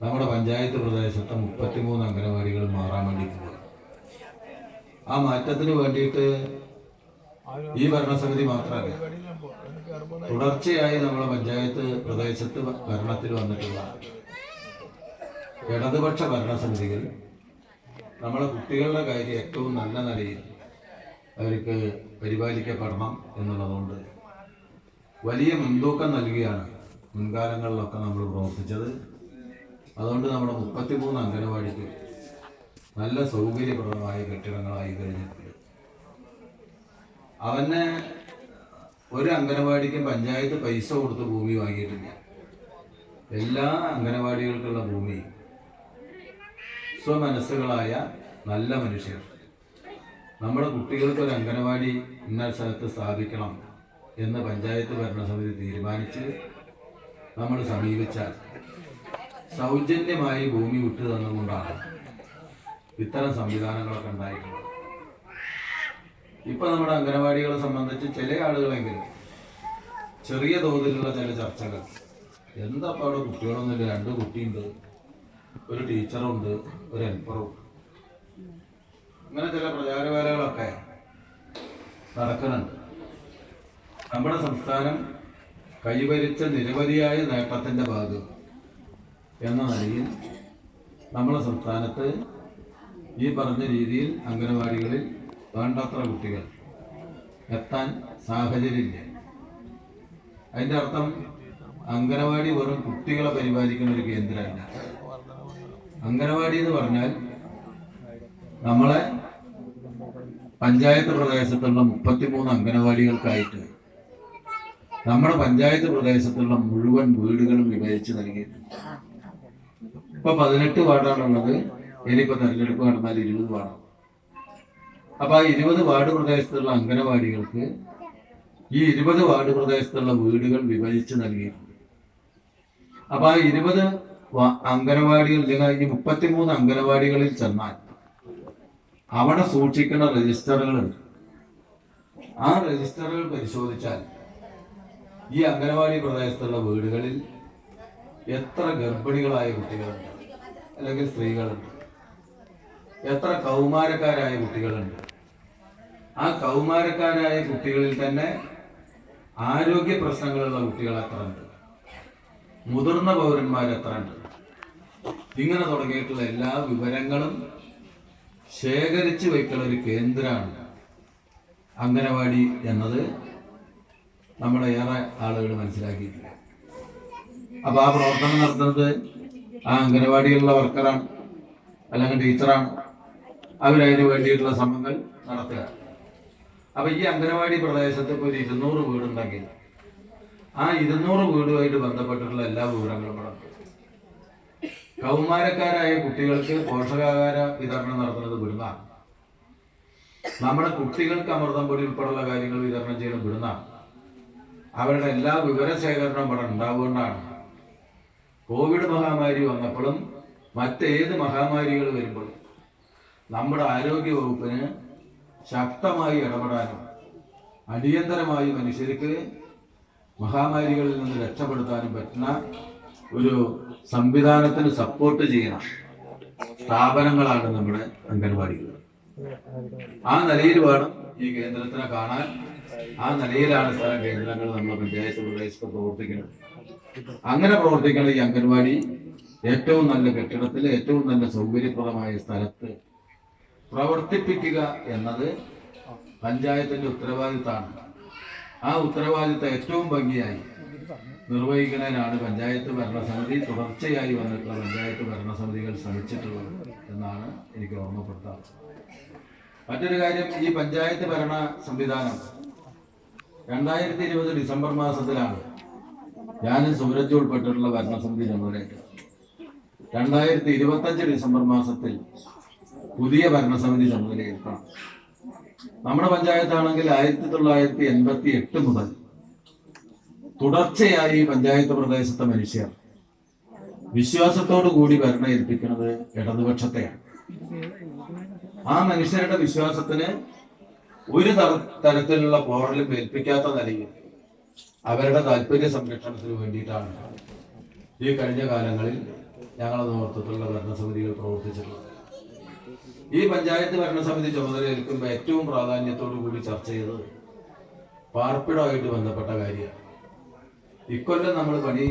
നമ്മുടെ പഞ്ചായത്ത് പ്രദേശത്തെ മുപ്പത്തിമൂന്ന് അംഗനവാടികൾ മാറാൻ വേണ്ടി ആ മാറ്റത്തിന് വേണ്ടിയിട്ട് ഈ ഭരണസമിതി മാത്രമല്ല തുടർച്ചയായി നമ്മുടെ പഞ്ചായത്ത് പ്രദേശത്ത് ഭരണത്തിൽ വന്നിട്ടുള്ള ഇടതുപക്ഷ ഭരണസമിതികൾ നമ്മളെ കുട്ടികളുടെ കാര്യം ഏറ്റവും നല്ല നിലയിൽ അവർക്ക് പരിപാലിക്കപ്പെടണം എന്നുള്ളതുകൊണ്ട് വലിയ മുൻതൂക്കം നൽകിയാണ് മുൻകാലങ്ങളിലൊക്കെ നമ്മൾ പ്രവർത്തിച്ചത്. അതുകൊണ്ട് നമ്മുടെ മുപ്പത്തിമൂന്ന് അംഗനവാടിക്ക് നല്ല സൗകര്യപ്രദമായ കെട്ടിടങ്ങളായി കഴിഞ്ഞിട്ടുണ്ട് അവന് ഒരു അംഗനവാടിക്കും പഞ്ചായത്ത് പൈസ കൊടുത്ത് ഭൂമി വാങ്ങിയിട്ടില്ല. എല്ലാ അംഗനവാടികൾക്കുള്ള ഭൂമി സ്വമനസ്സുകളായ നല്ല മനുഷ്യർ. നമ്മുടെ കുട്ടികൾക്ക് ഒരു അംഗനവാടി ഇന്ന സ്ഥലത്ത് സ്ഥാപിക്കണം എന്ന് പഞ്ചായത്ത് ഭരണസമിതി തീരുമാനിച്ച് നമ്മൾ സമീപിച്ചാൽ സൗജന്യമായി ഭൂമി വിട്ടു തന്നുകൊണ്ടാണ് ഇത്തരം സംവിധാനങ്ങളൊക്കെ ഉണ്ടായിട്ടുള്ളത്. ഇപ്പൊ നമ്മുടെ അംഗനവാടികളെ സംബന്ധിച്ച് ചില ആളുകളെങ്കിലും ചെറിയ തോതിലുള്ള ചില ചർച്ചകൾ. എന്താ അവിടെ കുട്ടികളൊന്നുമില്ല? രണ്ട് കുട്ടിയുണ്ട് ഒരു ടീച്ചറുണ്ട് ഒരു എൻപറും അങ്ങനെ ചില പ്രചാരവേലകളൊക്കെ നടക്കുന്നുണ്ട്. നമ്മുടെ സംസ്ഥാനം കൈവരിച്ച നിരവധിയായ നേട്ടത്തിന്റെ ഭാഗം എന്ന നിലയിൽ നമ്മുടെ സംസ്ഥാനത്ത് ഈ പറഞ്ഞ രീതിയിൽ അംഗനവാടികളിൽ വേണ്ടത്ര കുട്ടികൾ എത്താൻ സാഹചര്യമില്ല. അതിന്റെ അർത്ഥം അംഗനവാടി വെറും കുട്ടികളെ പരിപാലിക്കുന്ന ഒരു കേന്ദ്രമല്ല. അംഗനവാടി എന്ന് പറഞ്ഞാൽ നമ്മളെ പഞ്ചായത്ത് പ്രദേശത്തുള്ള മുപ്പത്തിമൂന്ന് അംഗനവാടികൾക്കായിട്ട് നമ്മുടെ പഞ്ചായത്ത് പ്രദേശത്തുള്ള മുഴുവൻ വീടുകളും വിഭജിച്ച് നൽകിയിട്ടുണ്ട്. ഇപ്പൊ പതിനെട്ട് വാർഡാണുള്ളത് ഇനിയിപ്പോ തെരഞ്ഞെടുപ്പ് നടന്നാൽ ഇരുപത് വാർഡാണ് അപ്പൊ ആ ഇരുപത് വാർഡ് പ്രദേശത്തുള്ള അംഗനവാടികൾക്ക് ഈ ഇരുപത് വാർഡ് പ്രദേശത്തുള്ള വീടുകൾ വിഭജിച്ച് നൽകിയിട്ടുണ്ട്. അപ്പൊ ആ ഇരുപത് അംഗനവാടികൾ ഈ മുപ്പത്തിമൂന്ന് അംഗനവാടികളിൽ ചെന്നാൽ അവിടെ സൂക്ഷിക്കുന്ന രജിസ്റ്ററുകളുണ്ട്. ആ രജിസ്റ്ററുകൾ പരിശോധിച്ചാൽ ഈ അംഗനവാടി പ്രദേശത്തുള്ള വീടുകളിൽ എത്ര ഗർഭിണികളായ കുട്ടികളുണ്ട്? അല്ലെങ്കിൽ സ്ത്രീകളുണ്ട്? എത്ര കൗമാരക്കാരായ കുട്ടികളുണ്ട്? ആ കൗമാരക്കാരായ കുട്ടികളിൽ തന്നെ ആരോഗ്യ പ്രശ്നങ്ങളുള്ള കുട്ടികൾ എത്ര ഉണ്ട് മുതിർന്ന പൗരന്മാർ എത്ര ഉണ്ട് ഇങ്ങനെ തുടങ്ങിയിട്ടുള്ള എല്ലാ വിവരങ്ങളും ശേഖരിച്ചു വയ്ക്കുന്ന ഒരു കേന്ദ്രമാണ് അംഗനവാടി എന്നത്. നമ്മളേറെ ആളുകൾ മനസ്സിലാക്കിയിട്ടില്ല? അപ്പൊ ആ പ്രവർത്തനം നടത്തുന്നത് ആ അംഗനവാടിയിലുള്ള വർക്കറാണ് അല്ലെങ്കിൽ ടീച്ചറാണ്. അവരതിന് വേണ്ടിയിട്ടുള്ള ശ്രമങ്ങൾ നടത്തുക. അപ്പൊ ഈ അംഗനവാടി പ്രദേശത്ത് ഇപ്പോൾ ഒരു ഇരുന്നൂറ് വീടുണ്ടെങ്കിൽ ആ ഇരുന്നൂറ് വീടുമായിട്ട് ബന്ധപ്പെട്ടിട്ടുള്ള എല്ലാ വിവരങ്ങളും ഇവിടെ കൗമാരക്കാരായ കുട്ടികൾക്ക് പോഷകാഹാര വിതരണം നടത്തുന്നത് ഇവിടുന്നാണ് നമ്മുടെ കുട്ടികൾക്ക് അമൃതം പൊടി ഉൾപ്പെടെയുള്ള കാര്യങ്ങൾ വിതരണം ചെയ്യുന്നത് ഇവിടുന്നാണ് അവരുടെ എല്ലാ വിവരശേഖരണവും ഇവിടെ ഉണ്ടാവുകൊണ്ടാണ് കോവിഡ് മഹാമാരി വന്നപ്പോഴും മറ്റേത് മഹാമാരികൾ വരുമ്പോഴും നമ്മുടെ ആരോഗ്യ വകുപ്പിന് ശക്തമായി ഇടപെടാനും അടിയന്തരമായി മനുഷ്യർക്ക് മഹാമാരികളിൽ നിന്ന് രക്ഷപ്പെടുത്താനും പറ്റുന്ന ഒരു സംവിധാനത്തിന് സപ്പോർട്ട് ചെയ്യുന്ന സ്ഥാപനങ്ങളാണ് നമ്മുടെ അംഗൻവാടികൾ. ആ നിലയിൽ വേണം ഈ കേന്ദ്രത്തിനെ കാണാൻ. ആ നിലയിലാണ് കേന്ദ്രങ്ങൾ നമ്മുടെ പഞ്ചായത്ത് പ്രദേശത്ത് പ്രവർത്തിക്കുന്നത്. അങ്ങനെ പ്രവർത്തിക്കുന്ന ഈ അംഗൻവാടി ഏറ്റവും നല്ല കെട്ടിടത്തിൽ ഏറ്റവും നല്ല സൗകര്യപ്രദമായ സ്ഥലത്ത് പ്രവർത്തിപ്പിക്കുക എന്നത് പഞ്ചായത്തിന്റെ ഉത്തരവാദിത്തമാണ് ആ ഉത്തരവാദിത്തം ഏറ്റവും ഭംഗിയായി നിർവഹിക്കുന്നതിനാണ് പഞ്ചായത്ത് ഭരണസമിതി തുടർച്ചയായി വന്നിട്ടുള്ള പഞ്ചായത്ത് ഭരണസമിതികൾ ശ്രമിച്ചിട്ടുള്ളത് എന്നാണ് എനിക്ക് ഓർമ്മപ്പെടുത്താറ് മറ്റൊരു കാര്യം ഈ പഞ്ചായത്ത് ഭരണ സംവിധാനം രണ്ടായിരത്തി ഇരുപത് ഡിസംബർ മാസത്തിലാണ് ഞാനും സൂരജ് ഉൾപ്പെട്ടിട്ടുള്ള ഭരണസമിതി ചുമതലയേറ്റത് രണ്ടായിരത്തി ഇരുപത്തഞ്ച് ഡിസംബർ മാസത്തിൽ പുതിയ ഭരണസമിതി ചുമതലയേൽക്കണം നമ്മുടെ പഞ്ചായത്താണെങ്കിൽ ആയിരത്തി തൊള്ളായിരത്തി എൺപത്തി എട്ട് മുതൽ തുടർച്ചയായി പഞ്ചായത്ത് പ്രദേശത്തെ മനുഷ്യർ വിശ്വാസത്തോടു കൂടി ഭരണ ഏൽപ്പിക്കുന്നത് ഇടതുപക്ഷത്തെയാണ്. ആ മനുഷ്യരുടെ വിശ്വാസത്തിന് ഒരു തര- തരത്തിലുള്ള പോറലും ഏൽപ്പിക്കാത്ത നിലയിൽ അവരുടെ താല്പര്യ സംരക്ഷണത്തിന് വേണ്ടിയിട്ടാണ് ഈ കഴിഞ്ഞ കാലങ്ങളിൽ ഞങ്ങളുടെ നേതൃത്വത്തിലുള്ള ഭരണസമിതികൾ പ്രവർത്തിച്ചിട്ടുള്ളത്. ഈ പഞ്ചായത്ത് ഭരണസമിതി ചുമതല ഏൽക്കുമ്പോൾ ഏറ്റവും പ്രാധാന്യത്തോടു കൂടി ചർച്ച ചെയ്തത് പാർപ്പിടമായിട്ട് ബന്ധപ്പെട്ട കാര്യമാണ്. ഇക്കൊല്ലം നമ്മൾ പണി